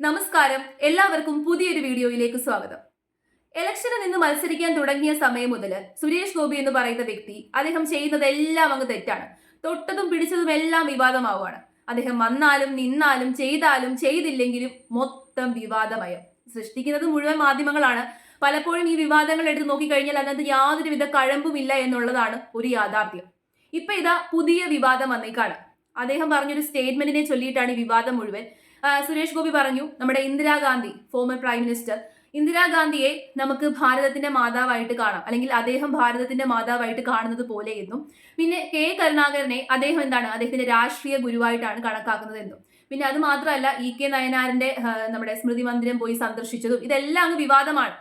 നമസ്കാരം. എല്ലാവർക്കും പുതിയൊരു വീഡിയോയിലേക്ക് സ്വാഗതം. ഇലക്ഷന് നിന്ന് മത്സരിക്കാൻ തുടങ്ങിയ സമയം മുതൽ സുരേഷ് ഗോപി എന്ന് പറയുന്ന വ്യക്തി അദ്ദേഹം ചെയ്യുന്നത് എല്ലാം അങ്ങ് തെറ്റാണ്. തൊട്ടതും പിടിച്ചതും എല്ലാം വിവാദമാവുകയാണ്. അദ്ദേഹം വന്നാലും നിന്നാലും ചെയ്താലും ചെയ്തില്ലെങ്കിലും മൊത്തം വിവാദമയം. സൃഷ്ടിക്കുന്നത് മുഴുവൻ മാധ്യമങ്ങളാണ്. പലപ്പോഴും ഈ വിവാദങ്ങൾ എടുത്ത് നോക്കിക്കഴിഞ്ഞാൽ അതിനകത്ത് യാതൊരുവിധ കഴമ്പുമില്ല എന്നുള്ളതാണ് ഒരു യാഥാർത്ഥ്യം. ഇപ്പൊ ഇതാ പുതിയ വിവാദം വന്നേക്കാണ്. അദ്ദേഹം പറഞ്ഞൊരു സ്റ്റേറ്റ്മെന്റിനെ ചൊല്ലിയിട്ടാണ് ഈ വിവാദം മുഴുവൻ. സുരേഷ് ഗോപി പറഞ്ഞു നമ്മുടെ ഇന്ദിരാഗാന്ധി ഫോമർ പ്രൈം മിനിസ്റ്റർ ഇന്ദിരാഗാന്ധിയെ നമുക്ക് ഭാരതത്തിന്റെ മാതാവായിട്ട് കാണാം. അല്ലെങ്കിൽ അദ്ദേഹം ഭാരതത്തിന്റെ മാതാവായിട്ട് കാണുന്നത് പോലെ എന്നും. പിന്നെ കെ കരുണാകരനെ അദ്ദേഹം എന്താണ്? അദ്ദേഹത്തിന്റെ രാഷ്ട്രീയ ഗുരുവായിട്ടാണ് കണക്കാക്കുന്നത് എന്നും. പിന്നെ അത് മാത്രമല്ല ഇ കെ നയനാറിന്റെ നമ്മുടെ സ്മൃതി മന്ദിരം പോയി സന്ദർശിച്ചതും ഇതെല്ലാം അങ്ങ് വിവാദമാണ്.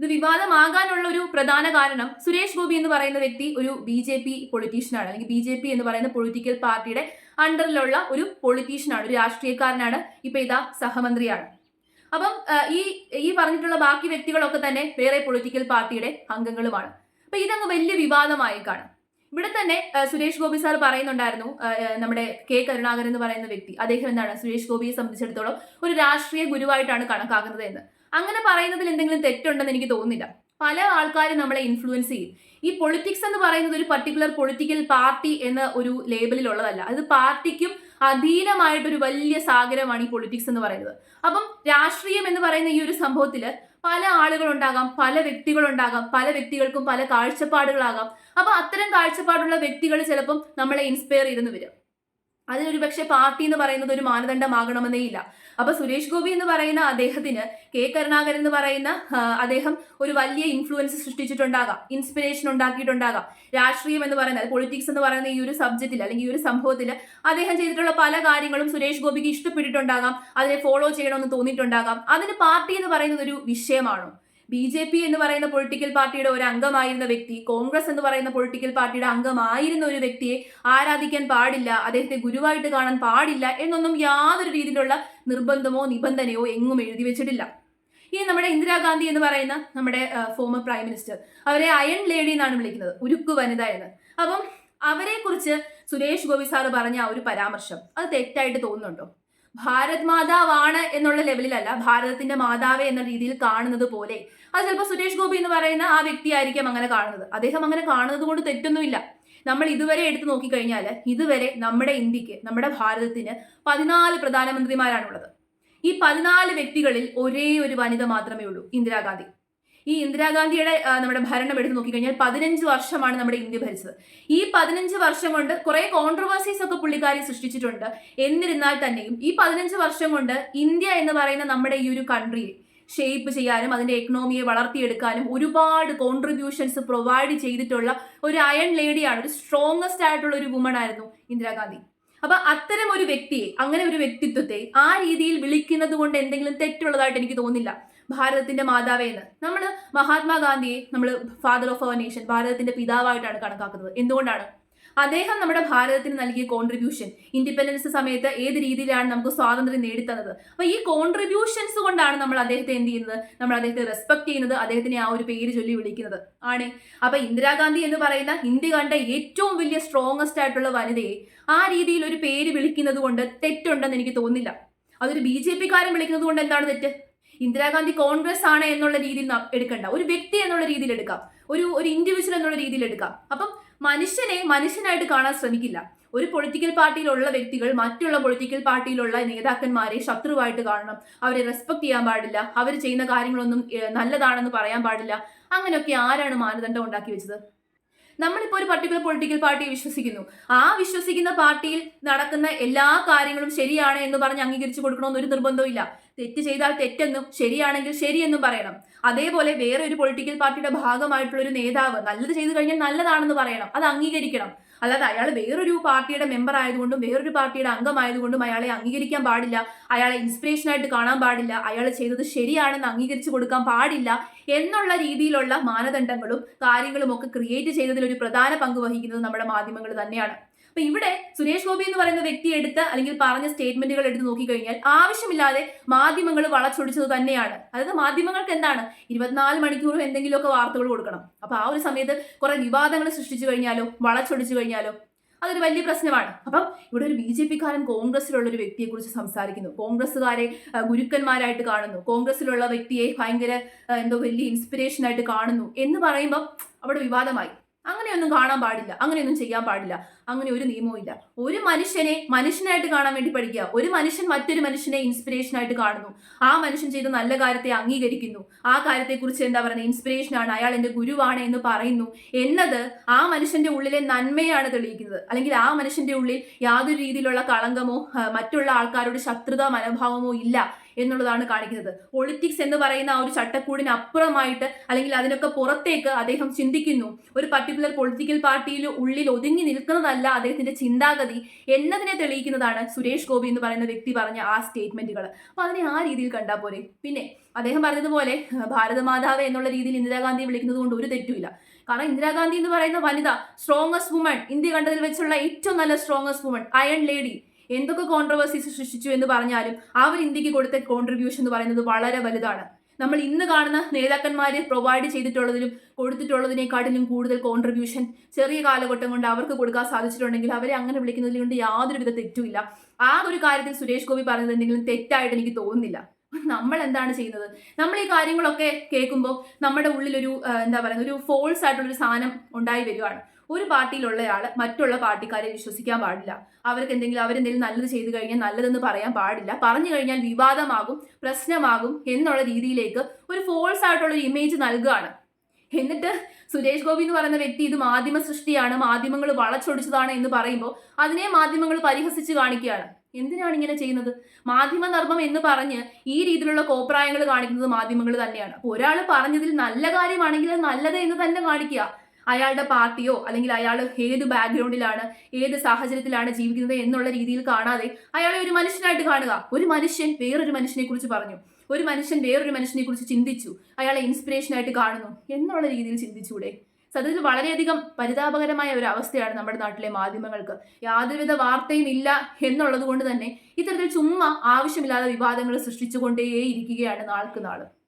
ഇത് വിവാദമാകാനുള്ള ഒരു പ്രധാന കാരണം സുരേഷ് ഗോപി എന്ന് പറയുന്ന വ്യക്തി ഒരു ബി ജെ പി പൊളിറ്റീഷ്യനാണ് അല്ലെങ്കിൽ ബി ജെ പി എന്ന് പറയുന്ന പൊളിറ്റിക്കൽ പാർട്ടിയുടെ അണ്ടറിലുള്ള ഒരു പൊളിറ്റീഷ്യനാണ് ഒരു രാഷ്ട്രീയക്കാരനാണ് ഇപ്പൊ ഇതാ സഹമന്ത്രിയാണ്. അപ്പം ഈ ഈ പറഞ്ഞിട്ടുള്ള ബാക്കി വ്യക്തികളൊക്കെ തന്നെ വേറെ പൊളിറ്റിക്കൽ പാർട്ടിയുടെ അംഗങ്ങളുമാണ്. അപ്പൊ ഇതങ്ങ് വലിയ വിവാദമായി വിവാദമായേക്കാണ്. ഇവിടെ തന്നെ സുരേഷ് ഗോപി സാർ പറയുന്നുണ്ടായിരുന്നു നമ്മുടെ കെ കരുണാകരൻ എന്ന് പറയുന്ന വ്യക്തി. അദ്ദേഹം എന്താണ്? സുരേഷ് ഗോപിയെ സംബന്ധിച്ചിടത്തോളം ഒരു രാഷ്ട്രീയ ഗുരുവായിട്ടാണ് കണക്കാക്കുന്നത് എന്ന്. അങ്ങനെ പറയുന്നതിൽ എന്തെങ്കിലും തെറ്റുണ്ടെന്ന് എനിക്ക് തോന്നുന്നില്ല. പല ആൾക്കാരും നമ്മളെ ഇൻഫ്ലുവൻസ് ചെയ്യും. ഈ പൊളിറ്റിക്സ് എന്ന് പറയുന്നത് ഒരു പർട്ടിക്കുലർ പൊളിറ്റിക്കൽ പാർട്ടി എന്ന ഒരു ലേബലിലുള്ളതല്ല അത് പാർട്ടിക്കും അധീനമായിട്ടൊരു വലിയ സാഗരമാണ് ഈ പൊളിറ്റിക്സ് എന്ന് പറയുന്നത്. അപ്പം രാഷ്ട്രീയം എന്ന് പറയുന്ന ഈ ഒരു സംഭവത്തിൽ പല ആളുകളുണ്ടാകാം പല വ്യക്തികളുണ്ടാകാം പല വ്യക്തികൾക്കും പല കാഴ്ചപ്പാടുകളാകാം. അപ്പൊ അത്തരം കാഴ്ചപ്പാടുള്ള വ്യക്തികൾ ചിലപ്പം നമ്മളെ ഇൻസ്പയർ ചെയ്തെന്ന് വരും. അതിനൊരു പക്ഷേ പാർട്ടി എന്ന് പറയുന്നത് ഒരു മാനദണ്ഡമാകണമെന്നേ ഇല്ല. അപ്പൊ സുരേഷ് ഗോപി എന്ന് പറയുന്ന അദ്ദേഹത്തിന് കെ കരുണാകരൻ എന്ന് പറയുന്ന അദ്ദേഹം ഒരു വലിയ ഇൻഫ്ലുവൻസ് സൃഷ്ടിച്ചിട്ടുണ്ടാകാം. ഇൻസ്പിറേഷൻ ഉണ്ടാക്കിയിട്ടുണ്ടാകാം. രാഷ്ട്രീയം എന്ന് പറയുന്നത് പൊളിറ്റിക്സ് എന്ന് പറയുന്ന ഈ ഒരു സബ്ജക്റ്റിൽ അല്ലെങ്കിൽ ഈ ഒരു സംഭവത്തിൽ അദ്ദേഹം ചെയ്തിട്ടുള്ള പല കാര്യങ്ങളും സുരേഷ് ഗോപിക്ക് ഇഷ്ടപ്പെട്ടിട്ടുണ്ടാകാം. അതിനെ ഫോളോ ചെയ്യണമെന്ന് തോന്നിയിട്ടുണ്ടാകാം. അതിന് പാർട്ടി എന്ന് പറയുന്നത് ഒരു വിഷയമാണോ? ബി ജെ പി എന്ന് പറയുന്ന പൊളിറ്റിക്കൽ പാർട്ടിയുടെ ഒരു അംഗമായിരുന്ന വ്യക്തി കോൺഗ്രസ് എന്ന് പറയുന്ന പൊളിറ്റിക്കൽ പാർട്ടിയുടെ അംഗമായിരുന്ന ഒരു വ്യക്തിയെ ആരാധിക്കാൻ പാടില്ല അദ്ദേഹത്തെ ഗുരുവായിട്ട് കാണാൻ പാടില്ല എന്നൊന്നും യാതൊരു രീതിയിലുള്ള നിർബന്ധമോ നിബന്ധനയോ എങ്ങും എഴുതി വെച്ചിട്ടില്ല. ഈ നമ്മുടെ ഇന്ദിരാഗാന്ധി എന്ന് പറയുന്ന നമ്മുടെ ഫോമർ പ്രൈം മിനിസ്റ്റർ അവരെ അയൺ ലേഡി എന്നാണ് വിളിക്കുന്നത് ഉരുക്കു വനിത എന്ന്. അപ്പം അവരെ കുറിച്ച് സുരേഷ് ഗോപി സാറ് പറഞ്ഞ ആ ഒരു പരാമർശം അത് തെറ്റായിട്ട് തോന്നുന്നുണ്ടോ? ഭാരത് മാതാവാണ് എന്നുള്ള ലെവലിലല്ല ഭാരതത്തിന്റെ മാതാവ് എന്ന രീതിയിൽ കാണുന്നത് പോലെ. അത് ചിലപ്പോൾ സുരേഷ് ഗോപി എന്ന് പറയുന്ന ആ വ്യക്തി വ്യക്തിയായിരിക്കും അങ്ങനെ കാണുന്നത്. അദ്ദേഹം അങ്ങനെ കാണുന്നത് കൊണ്ട് തെറ്റൊന്നുമില്ല. നമ്മൾ ഇതുവരെ എടുത്തു നോക്കിക്കഴിഞ്ഞാൽ ഇതുവരെ നമ്മുടെ ഇന്ത്യയ്ക്ക് നമ്മുടെ ഭാരതത്തിന് പതിനാല് പ്രധാനമന്ത്രിമാരാണുള്ളത്. ഈ പതിനാല് വ്യക്തികളിൽ ഒരേ ഒരു വനിത മാത്രമേ ഉള്ളൂ ഇന്ദിരാഗാന്ധി. ഈ ഇന്ദിരാഗാന്ധിയുടെ നമ്മുടെ ഭരണം എടുത്ത് നോക്കിക്കഴിഞ്ഞാൽ പതിനഞ്ച് വർഷമാണ് നമ്മുടെ ഇന്ത്യ ഭരിച്ചത്. ഈ പതിനഞ്ച് വർഷം കൊണ്ട് കുറെ കോൺട്രവേഴ്സീസ് ഒക്കെ പുള്ളിക്കാരി സൃഷ്ടിച്ചിട്ടുണ്ട്. എന്നിരുന്നാൽ തന്നെയും ഈ പതിനഞ്ച് വർഷം കൊണ്ട് ഇന്ത്യ എന്ന് പറയുന്ന നമ്മുടെ ഈ ഒരു കൺട്രിയെ ഷേപ്പ് ചെയ്യാനും അതിന്റെ എക്കണോമിയെ വളർത്തിയെടുക്കാനും ഒരുപാട് കോൺട്രിബ്യൂഷൻസ് പ്രൊവൈഡ് ചെയ്തിട്ടുള്ള ഒരു അയൺ ലേഡിയാണ് ഒരു സ്ട്രോങ്ങസ്റ്റ് ആയിട്ടുള്ള ഒരു വുമൺ ആയിരുന്നു ഇന്ദിരാഗാന്ധി. അപ്പൊ അത്തരം ഒരു വ്യക്തിയെ അങ്ങനെ ഒരു വ്യക്തിത്വത്തെ ആ രീതിയിൽ വിളിക്കുന്നത് കൊണ്ട് എന്തെങ്കിലും തെറ്റുള്ളതായിട്ട് എനിക്ക് തോന്നുന്നില്ല ഭാരതത്തിന്റെ മാതാവേ എന്ന്. നമ്മൾ മഹാത്മാഗാന്ധിയെ നമ്മൾ ഫാദർ ഓഫ് അവർ നേഷൻ ഭാരതത്തിന്റെ പിതാവായിട്ടാണ് കണക്കാക്കുന്നത്. എന്തുകൊണ്ടാണ്? അദ്ദേഹം നമ്മുടെ ഭാരതത്തിന് നൽകിയ കോൺട്രിബ്യൂഷൻ ഇൻഡിപെൻഡൻസ് സമയത്ത് ഏത് രീതിയിലാണ് നമുക്ക് സ്വാതന്ത്ര്യം നേടിത്തന്നത്? അപ്പൊ ഈ കോൺട്രിബ്യൂഷൻസ് കൊണ്ടാണ് നമ്മൾ അദ്ദേഹത്തെ എന്ത് ചെയ്യുന്നത്? നമ്മൾ അദ്ദേഹത്തെ റെസ്പെക്ട് ചെയ്യുന്നത് അദ്ദേഹത്തിനെ ആ ഒരു പേര് ചൊല്ലി വിളിക്കുന്നത്. ആണ്. അപ്പൊ ഇന്ദിരാഗാന്ധി എന്ന് പറയുന്ന ഇന്ത്യ കണ്ട ഏറ്റവും വലിയ സ്ട്രോങ്ങസ്റ്റ് ആയിട്ടുള്ള വനിതയെ ആ രീതിയിൽ ഒരു പേര് വിളിക്കുന്നത് കൊണ്ട് തെറ്റുണ്ടെന്ന് എനിക്ക് തോന്നില്ല അതൊരു ബി ജെ പിക്കാരൻ വിളിക്കുന്നത് കൊണ്ട് എന്താണ് തെറ്റ്? ഇന്ദിരാഗാന്ധി കോൺഗ്രസ് ആണ് എന്നുള്ള രീതിയിൽ എടുക്കണ്ട. ഒരു വ്യക്തി എന്നുള്ള രീതിയിൽ എടുക്കാം. ഒരു ഒരു ഇൻഡിവിജ്വൽ എന്നുള്ള രീതിയിൽ എടുക്കാം. അപ്പം മനുഷ്യനെ മനുഷ്യനായിട്ട് കാണാൻ ശ്രമിക്കില്ല. ഒരു പൊളിറ്റിക്കൽ പാർട്ടിയിലുള്ള വ്യക്തികൾ മറ്റുള്ള പൊളിറ്റിക്കൽ പാർട്ടിയിലുള്ള നേതാക്കന്മാരെ ശത്രുവായിട്ട് കാണണം. അവരെ റെസ്പെക്ട് ചെയ്യാൻ പാടില്ല. അവർ ചെയ്യുന്ന കാര്യങ്ങളൊന്നും നല്ലതാണെന്ന് പറയാൻ പാടില്ല. അങ്ങനെയൊക്കെ ആരാണ് മാനദണ്ഡം ഉണ്ടാക്കി വെച്ചത്? നമ്മളിപ്പോൾ ഒരു പർട്ടിക്കുലർ പൊളിറ്റിക്കൽ പാർട്ടിയെ വിശ്വസിക്കുന്നു. ആ വിശ്വസിക്കുന്ന പാർട്ടിയിൽ നടക്കുന്ന എല്ലാ കാര്യങ്ങളും ശരിയാണ് എന്ന് പറഞ്ഞ് അംഗീകരിച്ചു കൊടുക്കണമെന്നൊരു നിർബന്ധവും ഇല്ല തെറ്റ് ചെയ്താൽ തെറ്റെന്നും ശരിയാണെങ്കിൽ ശരിയെന്നും പറയണം. അതേപോലെ വേറെ ഒരു പൊളിറ്റിക്കൽ പാർട്ടിയുടെ ഭാഗമായിട്ടുള്ള ഒരു നേതാവ് നല്ലത് ചെയ്തു കഴിഞ്ഞാൽ നല്ലതാണെന്ന് പറയണം. അത് അംഗീകരിക്കണം. അല്ലാതെ അയാൾ വേറൊരു പാർട്ടിയുടെ മെമ്പർ ആയതുകൊണ്ടും വേറൊരു പാർട്ടിയുടെ അംഗമായതുകൊണ്ടും അയാളെ അംഗീകരിക്കാൻ പാടില്ല. അയാളെ ഇൻസ്പിറേഷൻ ആയിട്ട് കാണാൻ പാടില്ല. അയാൾ ചെയ്തത് ശരിയാണെന്ന് അംഗീകരിച്ചു കൊടുക്കാൻ പാടില്ല എന്നുള്ള രീതിയിലുള്ള മാനദണ്ഡങ്ങളും കാര്യങ്ങളും ഒക്കെ ക്രിയേറ്റ് ചെയ്തതിൽ ഒരു പ്രധാന പങ്ക് വഹിക്കുന്നത് നമ്മുടെ മാധ്യമങ്ങൾ തന്നെയാണ്. അപ്പൊ ഇവിടെ സുരേഷ് ഗോപി എന്ന് പറയുന്ന വ്യക്തി എടുത്ത് അല്ലെങ്കിൽ പറഞ്ഞ സ്റ്റേറ്റ്മെന്റുകൾ എടുത്ത് നോക്കിക്കഴിഞ്ഞാൽ ആവശ്യമില്ലാതെ മാധ്യമങ്ങൾ വളച്ചൊടിച്ചത് തന്നെയാണ്. അതായത് മാധ്യമങ്ങൾക്ക് എന്താണ്? ഇരുപത്തിനാല് മണിക്കൂറും എന്തെങ്കിലുമൊക്കെ വാർത്തകൾ കൊടുക്കണം. അപ്പൊ ആ ഒരു സമയത്ത് കുറെ വിവാദങ്ങൾ സൃഷ്ടിച്ചു കഴിഞ്ഞാലോ വളച്ചൊടിച്ചു കഴിഞ്ഞാലോ അതൊരു വലിയ പ്രശ്നമാണ്. അപ്പം ഇവിടെ ഒരു ബി ജെ പിക്കാരൻ കോൺഗ്രസിലുള്ള ഒരു വ്യക്തിയെ കുറിച്ച് സംസാരിക്കുന്നു. കോൺഗ്രസ്സുകാരെ ഗുരുക്കന്മാരായിട്ട് കാണുന്നു. കോൺഗ്രസിലുള്ള വ്യക്തിയെ ഭയങ്കര എന്തോ വലിയ ഇൻസ്പിറേഷൻ ആയിട്ട് കാണുന്നു എന്ന് പറയുമ്പോൾ അവിടെ വിവാദമായി. അങ്ങനെയൊന്നും കാണാൻ പാടില്ല അങ്ങനെയൊന്നും ചെയ്യാൻ പാടില്ല അങ്ങനെ ഒരു നിയമവും ഇല്ല. ഒരു മനുഷ്യനെ മനുഷ്യനായിട്ട് കാണാൻ വേണ്ടി പഠിക്കുക ഒരു മനുഷ്യൻ മറ്റൊരു മനുഷ്യനെ ഇൻസ്പിറേഷൻ ആയിട്ട് കാണുന്നു. ആ മനുഷ്യൻ ചെയ്ത നല്ല കാര്യത്തെ അംഗീകരിക്കുന്നു. ആ കാര്യത്തെക്കുറിച്ച് എന്താ പറയുന്നത്? ഇൻസ്പിറേഷൻ ആണ്. അയാൾ എന്റെ ഗുരുവാണ് എന്ന് പറയുന്നു. എന്നത് ആ മനുഷ്യന്റെ ഉള്ളിലെ നന്മയാണ് തെളിയിക്കുന്നത്. അല്ലെങ്കിൽ ആ മനുഷ്യന്റെ ഉള്ളിൽ യാതൊരു രീതിയിലുള്ള കളങ്കമോ മറ്റുള്ള ആൾക്കാരോട് ശത്രുതാ മനോഭാവമോ ഇല്ല എന്നുള്ളതാണ് കാണിക്കുന്നത്. പൊളിറ്റിക്സ് എന്ന് പറയുന്ന ആ ഒരു ചട്ടക്കൂടിന് അപ്പുറമായിട്ട് അല്ലെങ്കിൽ അതിനൊക്കെ പുറത്തേക്ക് അദ്ദേഹം ചിന്തിക്കുന്നു. ഒരു പർട്ടിക്കുലർ പൊളിറ്റിക്കൽ പാർട്ടിയിൽ ഉള്ളിൽ ഒതുങ്ങി നിൽക്കുന്നതല്ല അദ്ദേഹത്തിന്റെ ചിന്താഗതി എന്നതിനെ തെളിയിക്കുന്നതാണ് സുരേഷ് ഗോപി എന്ന് പറയുന്ന വ്യക്തി പറഞ്ഞ ആ സ്റ്റേറ്റ്മെന്റുകൾ അപ്പൊ അതിനെ ആ രീതിയിൽ കണ്ടാൽ പോരെ. പിന്നെ അദ്ദേഹം പറഞ്ഞതുപോലെ ഭാരതമാതാവ് എന്നുള്ള രീതിയിൽ ഇന്ദിരാഗാന്ധിയെ വിളിക്കുന്നത് കൊണ്ട് ഒരു തെറ്റുമില്ല. കാരണം ഇന്ദിരാഗാന്ധി എന്ന് പറയുന്ന വനിത സ്ട്രോങ്സ്റ്റ് വുമൺ ഇന്ത്യ കണ്ടതിൽ വെച്ചുള്ള ഏറ്റവും നല്ല സ്ട്രോങ്സ്റ്റ് വുമൺ അയൺ ലേഡി എന്തൊക്കെ കോൺട്രവേഴ്സീസ് സൃഷ്ടിച്ചു എന്ന് പറഞ്ഞാലും അവർ ഇന്ത്യയ്ക്ക് കൊടുത്ത കോൺട്രിബ്യൂഷൻ എന്ന് പറയുന്നത് വളരെ വലുതാണ്. നമ്മൾ ഇന്ന് കാണുന്ന നേതാക്കന്മാർ പ്രൊവൈഡ് ചെയ്തിട്ടുള്ളതിലും കൊടുത്തിട്ടുള്ളതിനേക്കാട്ടിലും കൂടുതൽ കോൺട്രിബ്യൂഷൻ ചെറിയ കാലഘട്ടം കൊണ്ട് അവർക്ക് കൊടുക്കാൻ സാധിച്ചിട്ടുണ്ടെങ്കിൽ അവരെ അങ്ങനെ വിളിക്കുന്നതിൽ കൊണ്ട് യാതൊരു വിധ തെറ്റുമില്ല ആ ഒരു കാര്യത്തിൽ സുരേഷ് ഗോപി പറഞ്ഞത് എന്തെങ്കിലും തെറ്റായിട്ട് എനിക്ക് തോന്നുന്നില്ല. നമ്മൾ എന്താണ് ചെയ്യുന്നത്? നമ്മൾ ഈ കാര്യങ്ങളൊക്കെ കേൾക്കുമ്പോൾ നമ്മുടെ ഉള്ളിലൊരു എന്താ പറയുക ഒരു ഫോൾസ് ആയിട്ടുള്ളൊരു സാധനം ഉണ്ടായി വരികയാണ്. ഒരു പാർട്ടിയിലുള്ള ആൾ മറ്റുള്ള പാർട്ടിക്കാരെ വിശ്വസിക്കാൻ പാടില്ല. അവർക്ക് എന്തെങ്കിലും അവരെന്തെങ്കിലും നല്ലത് ചെയ്തു കഴിഞ്ഞാൽ നല്ലതെന്ന് പറയാൻ പാടില്ല. പറഞ്ഞു കഴിഞ്ഞാൽ വിവാദമാകും പ്രശ്നമാകും എന്നുള്ള രീതിയിലേക്ക് ഒരു ഫോൾസ് ആയിട്ടുള്ള ഒരു ഇമേജ് നൽകുകയാണ്. എന്നിട്ട് സുരേഷ് ഗോപി എന്ന് പറയുന്ന വ്യക്തി ഇത് മാധ്യമ സൃഷ്ടിയാണ് മാധ്യമങ്ങൾ വളച്ചൊടിച്ചതാണ് എന്ന് പറയുമ്പോൾ അതിനെ മാധ്യമങ്ങൾ പരിഹസിച്ച് കാണിക്കുകയാണ്. എന്തിനാണ് ഇങ്ങനെ ചെയ്യുന്നത്? മാധ്യമ ധർമ്മം എന്ന് പറഞ്ഞ് ഈ രീതിയിലുള്ള കോപ്രായങ്ങൾ കാണിക്കുന്നത് മാധ്യമങ്ങൾ തന്നെയാണ്. ഒരാൾ പറഞ്ഞതിൽ നല്ല കാര്യമാണെങ്കിൽ നല്ലത് എന്ന് തന്നെ കാണിക്കുക. അയാളുടെ പാർട്ടിയോ അല്ലെങ്കിൽ അയാൾ ഏത് ബാക്ക്ഗ്രൗണ്ടിലാണ് ഏത് സാഹചര്യത്തിലാണ് ജീവിക്കുന്നത് എന്നുള്ള രീതിയിൽ കാണാതെ അയാളെ ഒരു മനുഷ്യനായിട്ട് കാണുക. ഒരു മനുഷ്യൻ വേറൊരു മനുഷ്യനെ കുറിച്ച് പറഞ്ഞു. ഒരു മനുഷ്യൻ വേറൊരു മനുഷ്യനെ കുറിച്ച് ചിന്തിച്ചു. അയാളെ ഇൻസ്പിറേഷൻ ആയിട്ട് കാണുന്നു എന്നുള്ള രീതിയിൽ ചിന്തിച്ചൂടെ? സത്യത്തിൽ വളരെയധികം പരിതാപകരമായ ഒരു അവസ്ഥയാണ് നമ്മുടെ നാട്ടിലെ മാധ്യമങ്ങൾക്ക്. യാതൊരുവിധ വാർത്തയും ഇല്ല എന്നുള്ളത് കൊണ്ട് തന്നെ ഇത്തരത്തിൽ ചുമ്മാ ആവശ്യമില്ലാതെ വിവാദങ്ങൾ സൃഷ്ടിച്ചുകൊണ്ടേയിരിക്കുകയാണ് നാൾക്ക് നാൾ.